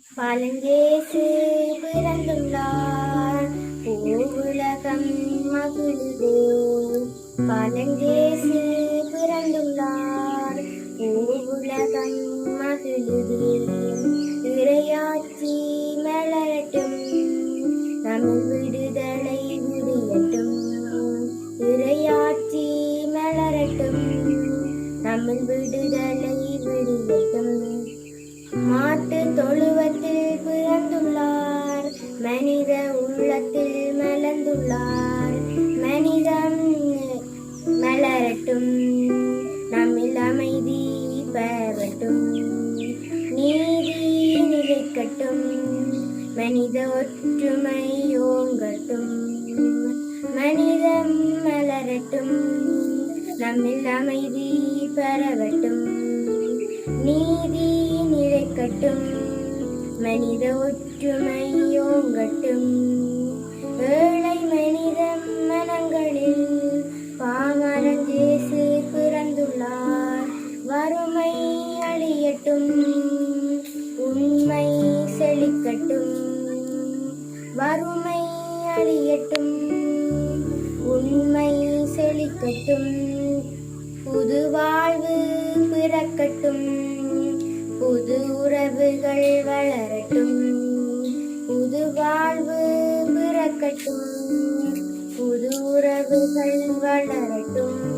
பழங்கேசு பிறந்துள்ளார். பூவுலகம் மகிழுதே பழங்கேசு பிறந்துள்ளார். பூவுலகம் மகிழுதே இறையாட்சி மலரட்டும். தமிழ் விடுதலை முடியட்டும். இறையாட்சி மலரட்டும். தமிழ் விடுதலை விடியட்டும் மாட்டு தொழுவத்தில் மனித உள்ளத்தில் மலர்ந்துள்ளார். மனிதம் மலரட்டும் நம்மில் அமைதி பெறட்டும். நீதி நிலைக்கட்டும் மனித ஒற்றுமை ஓங்கட்டும். மனிதம் மலரட்டும் நம்மில் அமைதி பரவட்டும் நீதி நிலைக்கட்டும் மனித ஒற்றுமை செழிக்கட்டும் வறுமை அழியட்டும். உண்மை செழிக்கட்டும். புது வாழ்வு பிறக்கட்டும். புது உறவுகள் வளரட்டும். புது வாழ்வு பிறக்கட்டும். புது உறவுகள் வளரட்டும்.